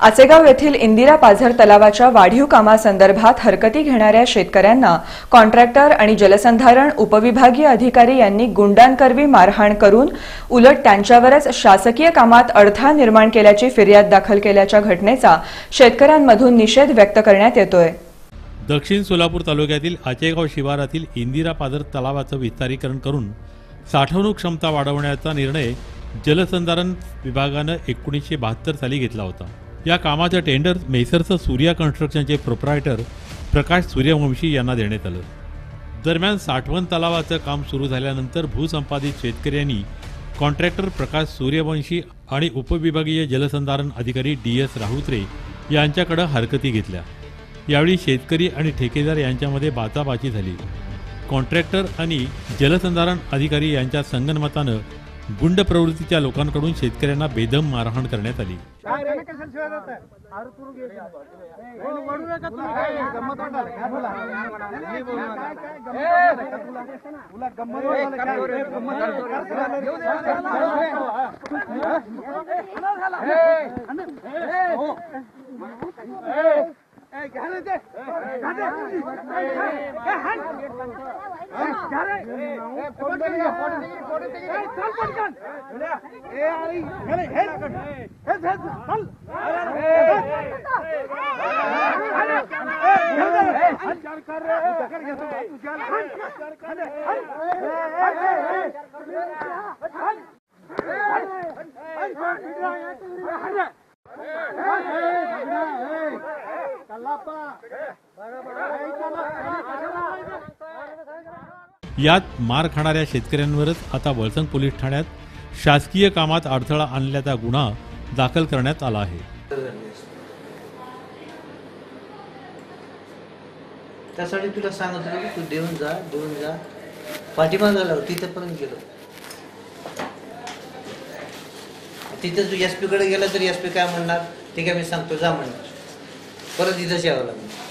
आचेगाव येथील इंदिरा पाझर तलावाच्या वाढीव कामासंदर्भात हरकती घेणाऱ्या शेतकऱ्यांना कॉन्ट्रॅक्टर आणि जलसंधारण उपविभागीय अधिकारी यांनी गुंडांकरवी मारहाण करून उलट त्यांच्यावरच शासकीय कामात अडथळा निर्माण केल्याची फिर्याद दाखल केल्याच्या घटनेचा शेतकऱ्यांमधून निषेध व्यक्त करण्यात येतोय. दक्षिण सोलापूर तालुक्यातील आचेगाव शिवारातील इंदिरा पाझर तलावाचं विस्तारीकरण करून साठवणूक क्षमता वाढवण्याचा निर्णय जलसंधारण विभागानं एकोणीसशे बहात्तर साली घेतला होता. या कामाचं टेंडर मेसरचं सूर्या कन्स्ट्रक्शनचे प्रोप्रायटर प्रकाश सूर्यवंशी यांना देण्यात आलं. दरम्यान साठवण तलावाचं काम सुरू झाल्यानंतर भूसंपादित शेतकऱ्यांनी कॉन्ट्रॅक्टर प्रकाश सूर्यवंशी आणि उपविभागीय जलसंधारण अधिकारी डी एस राहुत्रे यांच्याकडं हरकती घेतल्या. यावेळी शेतकरी आणि ठेकेदार यांच्यामध्ये बाचाबाची झाली. कॉन्ट्रॅक्टर आणि जलसंधारण अधिकारी यांच्या संगनमतानं गुंड प्रवृत्तीच्या लोकांकडून शेतकऱ्यांना बेदम मारहाण करण्यात आली. हो, हो. Hey! यात मार खाणाऱ्या शेतकऱ्यांवरच आता वळसंग पोलीस ठाण्यात शासकीय कामात अडथळा आणल्याचा गुन्हा दाखल करण्यात आला आहे. त्यासाठी तुला सांगत होतो की तू देऊन जा देऊन जा. पाठीमाग झाला तिथेपर्यंत गेलो. तिथे तू एसकडे गेला तर एस पी काय म्हणणार? ठीक आहे मी सांगतो जा म्हणणार. परत इथंच यावं लागणार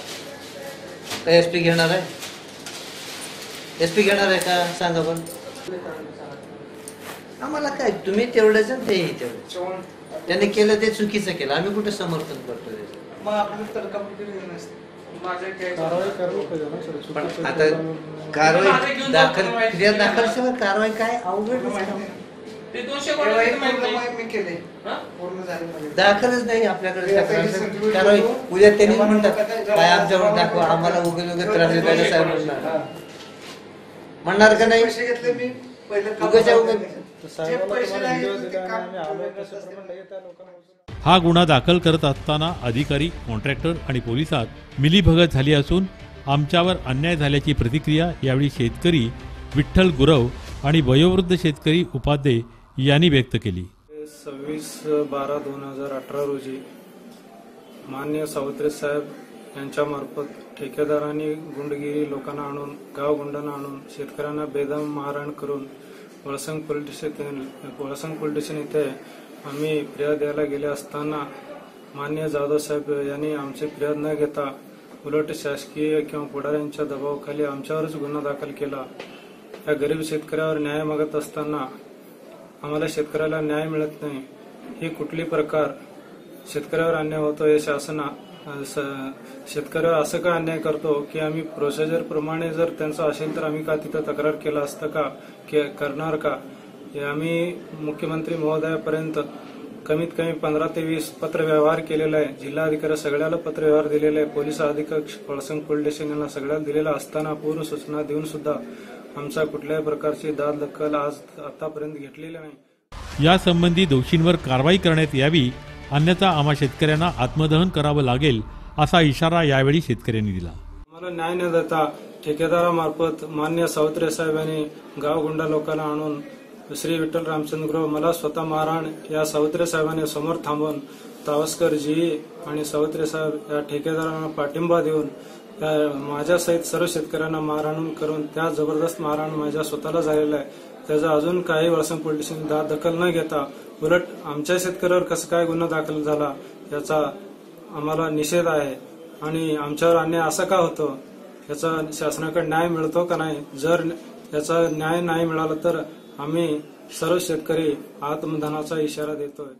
काय एस पी घेणार आहे. एस पी घेणार आहे का? सांगा पण. आम्हाला काय तुम्ही तेवढंच आणि तेही तेवढंच. त्याने केलं ते चुकीचं केलं. आम्ही कुठे समर्थन करतो त्याचं? मग आपलं तर कंप्लीट नसते माझं काय पण आता कारवाई दाखल दाखल शिवाय कारवाई काय? अवघड. ते दोनशे कोटी पूर्ण मी केले. पूर्ण झाले माझे. दाखलच नाही आपल्याकडे तक्रार. उद्या त्यांनी म्हणतात काय आमच्यावर दाखवा आम्हाला उगे उगे त्रास देताना साहेब. म्हणणार म्हणणार का नाही? पैसे घेतले मी. पहिले उगाच्या उगा जे पैसे नाही ते काम हा गुन्हा दाखल करत असताना अधिकारी कॉन्ट्रॅक्टर आणि पोलिसात मिलीभगत झाली असून आमच्यावर अन्याय झाल्याची प्रतिक्रिया यावेळी शेतकरी विठ्ठल गुरव आणि वयोवृद्ध शेतकरी उपाध्ये यांनी व्यक्त केली. सव्वीस बारा दोन हजार अठरा रोजी मान्य सावत्रे साहेब यांच्यामार्फत ठेकेदारांनी गुंडगिरी लोकांना आणून गाव गुंडांना आणून शेतकऱ्यांना बेदम मारहाण करून Valsang police station Valsang police station इथे आम्ही फिर्याद द्यायला गेले असताना मान्य जाधव साहेब यांनी आमची फिर्याद न घेता उलट शासकीय किंवा पुढाऱ्यांच्या दबावाखाली आमच्यावरच गुन्हा दाखल केला. या गरीब शेतकऱ्यावर न्याय मागत असताना आम्हाला शेतकऱ्याला न्याय मिळत नाही. ही कुठली प्रकार? शेतकऱ्यावर अन्याय होतो हे शासन स- शेतकऱ्यावर असं का अन्याय करतो की आम्ही प्रोसिजर प्रमाणे जर त्यांचं असेल तर आम्ही का तिथं तक्रार केला असतं का? के- करणार का? हे आम्ही मुख्यमंत्री महोदयापर्यंत कमीत कमी पंधरा ते वीस पत्र व्यवहार केलेला आहे. जिल्हाधिकारी सगळ्याला पत्रव्यवहार दिलेला आहे. पोलीस अधीक्षक पळसंग पोलीस स्टेशन यांना सगळ्याला दिलेला असताना पूर्ण सूचना देऊन सुद्धा आमचा कुठल्याही प्रकारची दाद दखल आज आतापर्यंत घेतलेली नाही. यासंबंधी दोषींवर कारवाई करण्यात यावी अन्यथा आम्हा शेतकऱ्यांना आत्मदहन करावं लागेल असा इशारा यावेळी शेतकऱ्यांनी दिला. आम्हाला न्याय न देता ठेकेदारामार्फत मान्य सावत्रे साहेब यांनी गावगुंडा लोकांना आणून श्री विठ्ठल रामचंद्र गुरव मला स्वतः मारहाण या सावत्रे साहेबांनी समोर थांबून तावस्कर जी आणि सावत्रे साहेब या ठेकेदारांना पाठिंबा देऊन माझ्यासहित सर्व शेतकऱ्यांना मारहाण करून त्या जबरदस्त मारहाण माझ्या स्वतःला झालेला आहे. त्याचा अजून काही वळसंग पोलीस दा- दखल न घेता उलट आमच्या शेतकऱ्यावर कसं काय गुन्हा दाखल झाला याचा आम्हाला निषेध आहे. आणि आमच्यावर अन्याय असा का होतो? याचा शासनाकडे न्याय मिळतो का नाही? जर याचा न्याय नाही मिळाला तर आम्ही सर्व शेतकरी आत्मधनाचा इशारा देतोय.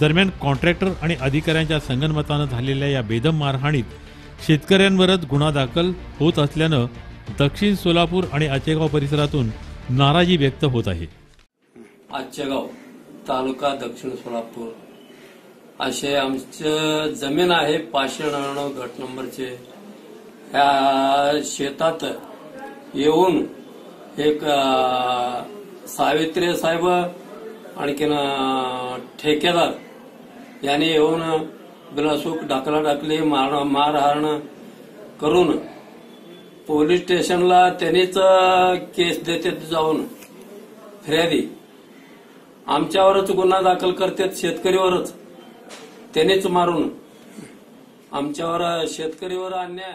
दरम्यान कॉन्ट्रॅक्टर आणि अधिकाऱ्यांच्या संगनमतानं झालेल्या या बेदम मारहाणीत शेतकऱ्यांवरच गुन्हा दाखल होत असल्यानं दक्षिण सोलापूर आणि आचेगाव परिसरातून नाराजी व्यक्त होत आहे. आचेगाव तालुका दक्षिण सोलापूर. असे आमचं जमीन आहे पाचशे नव्याण्णव गट नंबरचे. ह्या शेतात येऊन एक सावित्री साहेब आणखीन ठेकेदार यांनी येऊन बिलासूक डाकला डाकली मार मारहाण करून पोलीस स्टेशनला त्यांनीच केस देते जाऊन. फिर्यादी. आमच्यावरच गुन्हा दाखल करतात शेतकरीवरच. त्यानेच मारून. आमच्यावर शेतकरीवर अन्याय.